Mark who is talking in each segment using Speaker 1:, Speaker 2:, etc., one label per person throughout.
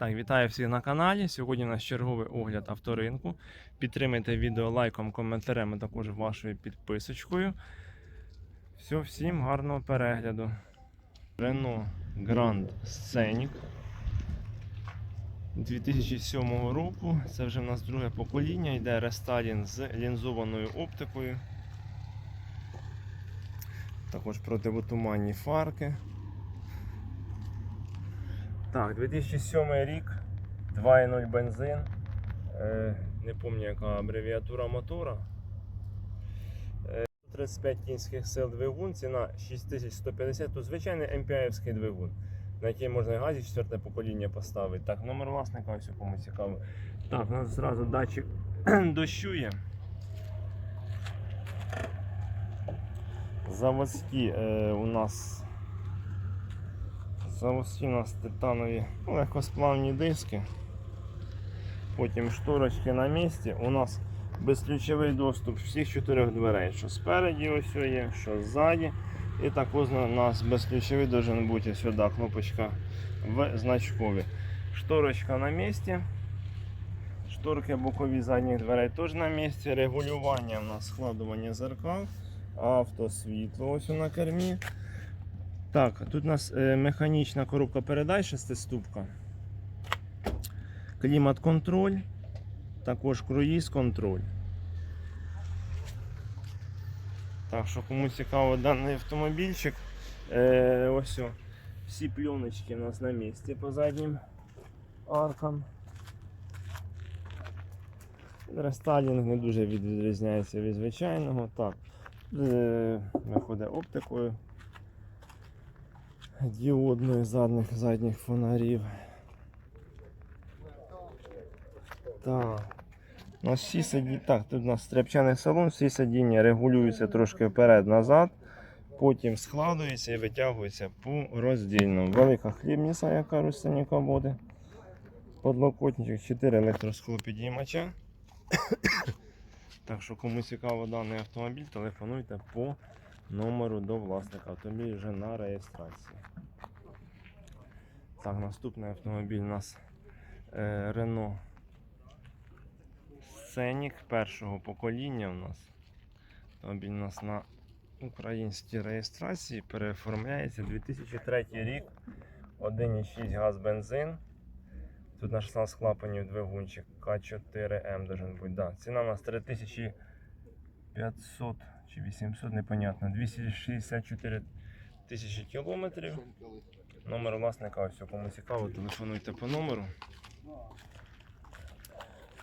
Speaker 1: Так, вітаю всіх на каналі. Сьогодні у нас черговий огляд авторинку. Підтримайте відео лайком, коментарем, а також вашою підписочкою. Все, всім гарного перегляду. Renault Grand Scenic 2007 року. Це вже в нас друге покоління. Йде рестайлінг з лінзованою оптикою. Також противотуманні фарки. Так, 2007 рік, 2.0 бензин. Е, не пам'ятаю, яка абревіатура мотора. Е, 35 кінських сил двигун, ціна 6150, тут звичайний MPI-евський двигун, на який можна газі 4 покоління поставити. Так, номер власника, ось кому цікаво. Так, у нас зразу датчик дощу є. Заводські е, у нас Заводські у нас титанові ну, легкосплавні диски. Потім шторочки на місці. У нас безключовий доступ всіх чотирьох дверей. Що спереді ось є, що ззаді. І також у нас безключовий должен бути сюди кнопочка в значкові. Шторочка на місці. Шторки бокові задніх дверей теж на місці. Регулювання у нас складування зеркал, автосвітло ось на кермі. Так, тут у нас е, механічна коробка передач шестиступка. Клімат-контроль, також круїз-контроль. Так що, кому цікаво даний автомобільчик, е, ось о, всі пленочки у нас на місці по заднім аркам. Рестайлінг не дуже відрізняється від звичайного. Так, е, виходить оптикою діодної задніх задніх фонарів. Так. У нас всі сидіння, так, тут у нас стряпчаний салон, всі сидіння регулюються трошки вперед-назад, потім складуються і витягуються по роздільному. Велика хлібніса, як кажуть, самі кабоди. Подлокотничок, 4 електросклопідіймача. так що, кому цікаво даний автомобіль, телефонуйте по номеру до власника. Автомобіль вже на реєстрації. Так, наступний автомобіль у нас Renault Scenic першого покоління у нас. Автомобіль у нас на українській реєстрації переоформляється 2003 рік. 1,6 газ бензин. Тут на 16 клапанів двигунчик К4М должен бути. Да. Ціна у нас 3500 чи 800, непонятно. 264 тисячі кілометрів. Номер власника, ось кому цікаво, телефонуйте по номеру.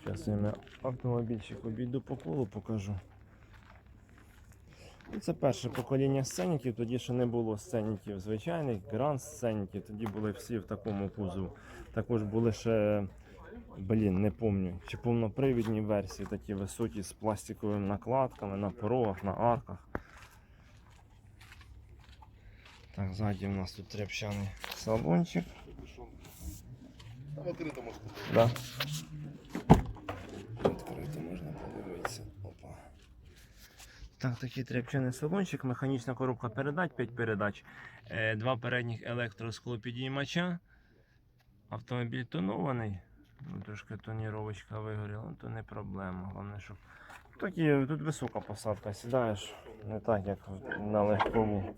Speaker 1: Зараз я автомобільчик обійду по колу, покажу. Ну, Це перше покоління сценіків, тоді ще не було сценіків звичайних, гранд сценіків, тоді були всі в такому кузову. Також були ще, блін, не пам'ятаю, чи повнопривідні версії, такі високі з пластиковими накладками на порогах, на арках. Так, ззаді у нас тут тряпчаний салончик.
Speaker 2: Там відкрито можна.
Speaker 1: Да. Відкрито можна подивитися. Опа. Так, такий тряпчаний салончик, механічна коробка передач, 5 передач, е, два передніх електросклопідіймача. Автомобіль тонований. Ну, трошки тоніровочка вигоріла, ну, то не проблема. Головне, щоб. Такі, тут висока посадка, сідаєш не так, як на легкову.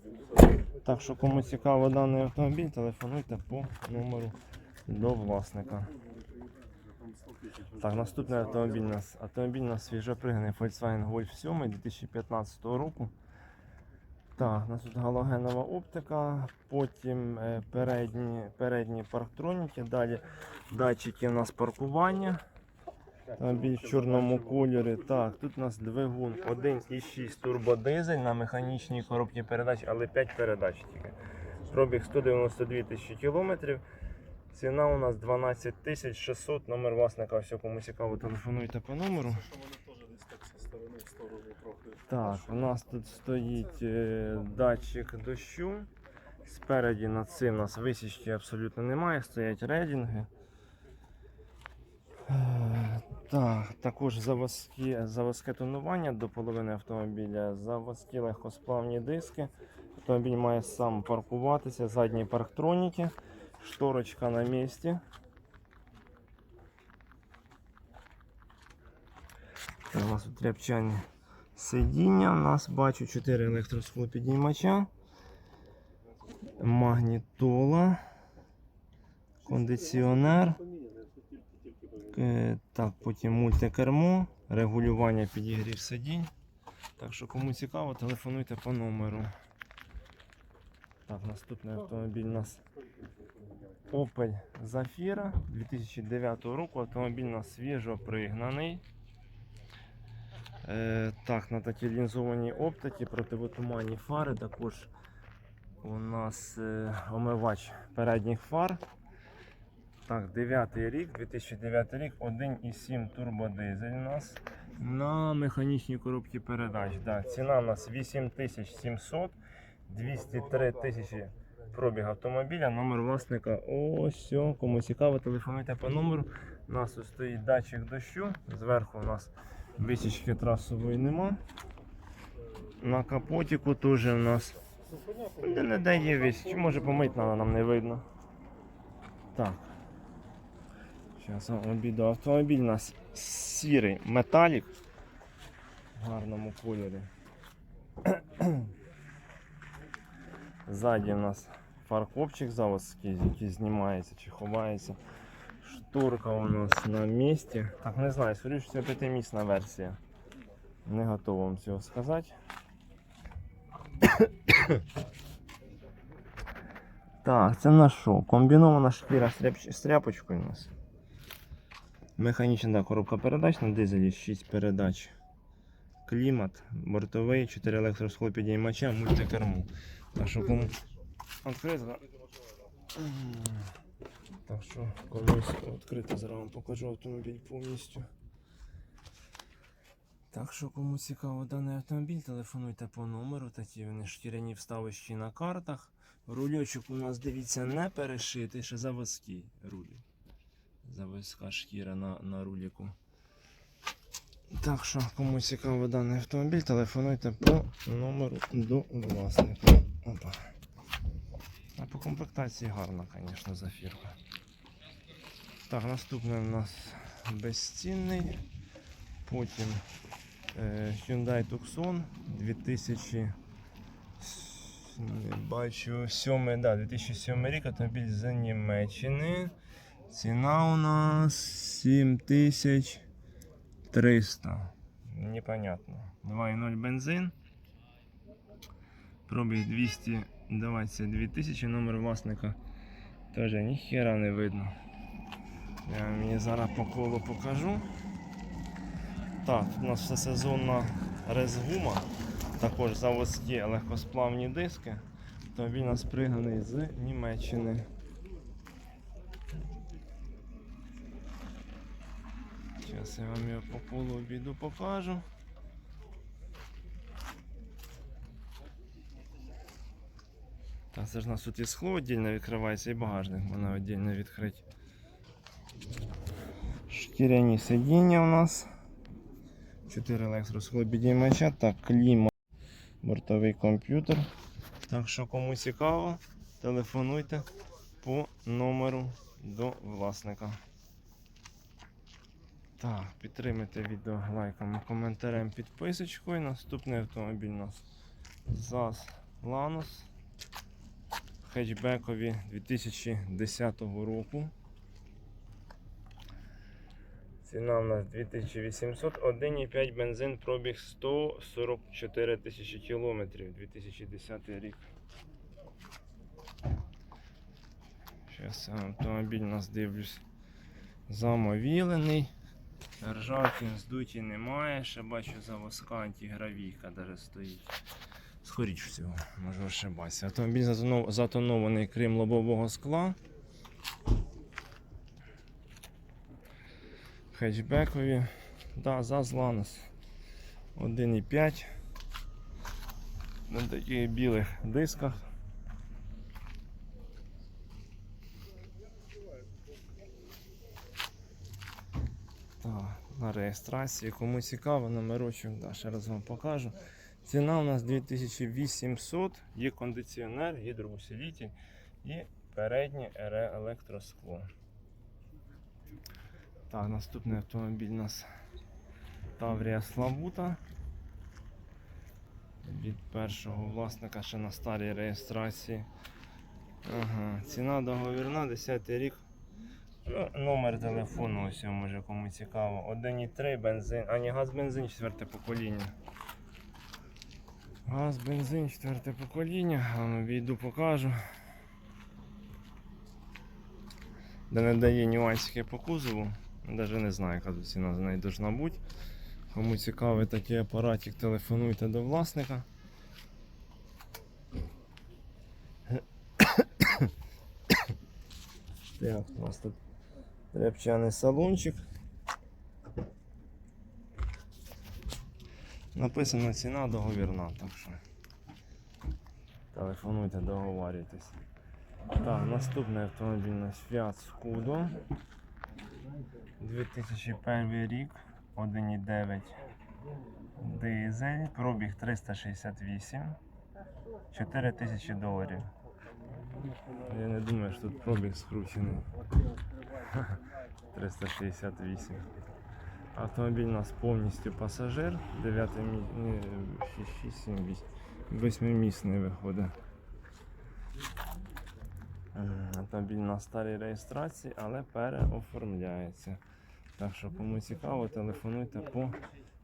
Speaker 1: Так що, кому цікаво даний автомобіль, телефонуйте по номеру до власника. Так, наступний автомобіль у нас автомобіль у нас свіжопригнаний Volkswagen Golf 7 2015 року. Так, у нас тут галогенова оптика, потім е, передні, передні парктроніки, далі датчики у нас паркування. Автомобіль в чорному кольорі. Так, тут у нас двигун 1,6 турбодизель на механічній коробці передач, але 5 передач тільки. Пробіг 192 тисячі кілометрів. Ціна у нас 12 600, номер власника, все кому цікаво, телефонуйте по номеру.
Speaker 2: Так,
Speaker 1: у нас тут стоїть е, датчик дощу. Спереді над цим у нас висічки абсолютно немає, стоять рейдинги. Е, так, Також завозки, завозке тонування до половини автомобіля, завозки легкосплавні диски. Автомобіль має сам паркуватися, задні парктроніки, шторочка на місці. У нас тут тряпчання сидіння. У нас бачу 4 електросклопідіймача, магнітола, кондиціонер. Е, Так, потім мультикермо, регулювання підігрів сидінь. Так що кому цікаво, телефонуйте по номеру. Так, наступний автомобіль у нас Opel Zafira 2009 року. Автомобіль у нас свіжо пригнаний. Е, так, на такій лінзованій оптиці противотуманні фари. Також у нас е, омивач передніх фар. Так, 9 рік, 2009 рік, 1,7 турбодизель у нас на механічній коробці передач. Да, ціна у нас 8700, 203 тисячі пробіг автомобіля, номер власника. Ось, кому цікаво, телефонуйте по номеру. У нас стоїть датчик дощу, зверху у нас висічки трасової нема. На капотіку теж у нас. Де не де є весь, може помить нам не видно. Так. Зараз обіду. Автомобіль у нас сірий металік в гарному кольорі. Ззаді у нас фаркопчик заводський, який знімається чи ховається. Шторка у нас на місці. Так, не знаю, скоріше це п'ятимісна версія. Не готовий вам цього сказати. Так, це на що? Комбінована шкіра з рябч- з тряпочкою у нас. Механічна коробка передач на дизелі 6 передач. Клімат, бортовий, 4 електросхлопідіймача, мультикерму. Так що кому відкрито. Так що комусь відкрито зараз вам покажу автомобіль повністю. Так що кому цікаво даний автомобіль, телефонуйте по номеру, такі вони шкіряні вставищі на картах. Рульочок у нас, дивіться, не перешитий, ще заводський руль. Заводська шкіра на, на руліку. Так що, кому цікаво даний автомобіль, телефонуйте по номеру до власника. Опа. Комплектації гарна, звісно, зафірка. Так, наступний у нас безцінний. Потім е, Hyundai Tucson 2000 не бачу 7, да, 2007 рік автомобіль з Німеччини. Ціна у нас 7300. Непонятно. 2,0 бензин. Пробіг 222 тисячі, номер власника теж ніхера не видно. Я вам її зараз по колу покажу. Так, тут у нас все сезонна резгума, також заводські легкосплавні диски. Автомобіль у нас пригнаний з Німеччини. Зараз я вам його по колу обіду покажу. Так, це ж у нас тут і скло віддільно відкривається, і багажник можна віддільно відкрити. Шкіряні сидіння у нас. 4 електросхлопідіймача та кліма. Бортовий комп'ютер. Так що кому цікаво, телефонуйте по номеру до власника. Так, підтримайте відео лайком, коментарем, підписочкою. Наступний автомобіль у нас ЗАЗ Ланос хетчбекові 2010 року. Ціна у нас 2800, 1,5 бензин, пробіг 144 тисячі кілометрів, 2010 рік. Зараз автомобіль у нас дивлюсь замовілений. Ржавки здуті немає, ще бачу завозка антигравійка даже стоїть. Скоріш всього, можу ошибатися. Автомобіль затонов- затонований крім лобового скла. Хетчбекові. Да, ЗАЗ Ланос 1,5 на таких білих дисках. Так, на реєстрації. Кому цікаво, номерочок, да, ще раз вам покажу. Ціна у нас 2800, є кондиціонер, гідроусилитель і переднє РЕ електроскло. Так, наступний автомобіль у нас Таврія Славута. Від першого власника ще на старій реєстрації. Ага, ціна договірна, 10 рік. Ну, номер телефону, ось може кому цікаво. 1,3 бензин. А ні, газ бензин, четверте покоління. Газ, бензин, четверте покоління. А ну, покажу. Де не дає нюансики по кузову. Навіть не знаю, яка тут ціна за неї должна бути. Кому цікавий такий апаратик, телефонуйте до власника. Так, у нас тут репчаний салончик. Написано ціна договірна, так що телефонуйте, договарюйтесь. Так, наступний автомобіль нас Fiat Scudo. 2001 рік, 1,9 дизель, пробіг 368, 4 тисячі доларів. Я не думаю, що тут пробіг скручений. 368. Автомобіль у нас повністю пасажир, 9 мі... 6, 6, 7, 8, 8 виходить. Автомобіль на старій реєстрації, але переоформляється. Так що кому цікаво, телефонуйте по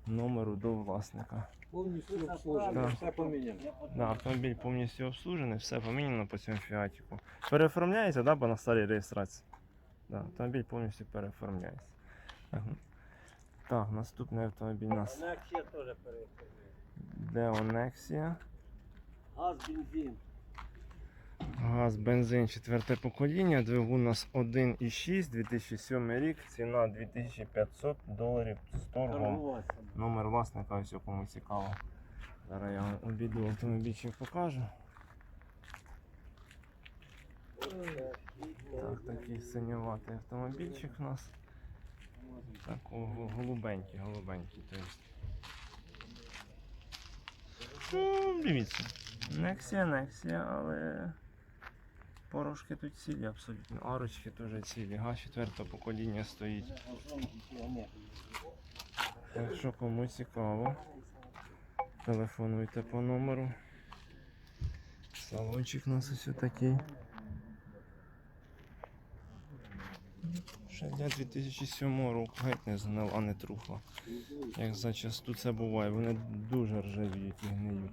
Speaker 1: номеру до власника.
Speaker 3: Повністю обслужено,
Speaker 1: Так.
Speaker 3: все поміняно.
Speaker 1: Да, автомобіль повністю обслужений, все поміняно по цьому фіатіку. Переоформляється, да, бо на старій реєстрації. Да, автомобіль повністю переоформляється. Так, наступний автомобіль у нас
Speaker 3: Нексія теж переїхала.
Speaker 1: Deo Nexia.
Speaker 3: Газ, бензин.
Speaker 1: Газ, бензин, четверте покоління, двигун у нас 1,6, 2007 рік, ціна 2500 доларів з торгом. Номер власника, ось кому цікаво. Зараз я вам обійду автомобільчик покажу. Так, такий синюватий автомобільчик у нас. Так, о, го- голубенький, голубенький. То. Ну, дивіться. Нексія, Нексія, але порошки тут цілі абсолютно. Арочки теж цілі. Газ четвертого покоління стоїть. Якщо кому цікаво, телефонуйте по номеру. Салончик у нас ось такий. Ще для 2007 року геть не знав, а не трухла. Як зачасту це буває, вони дуже ржавіють і гниють.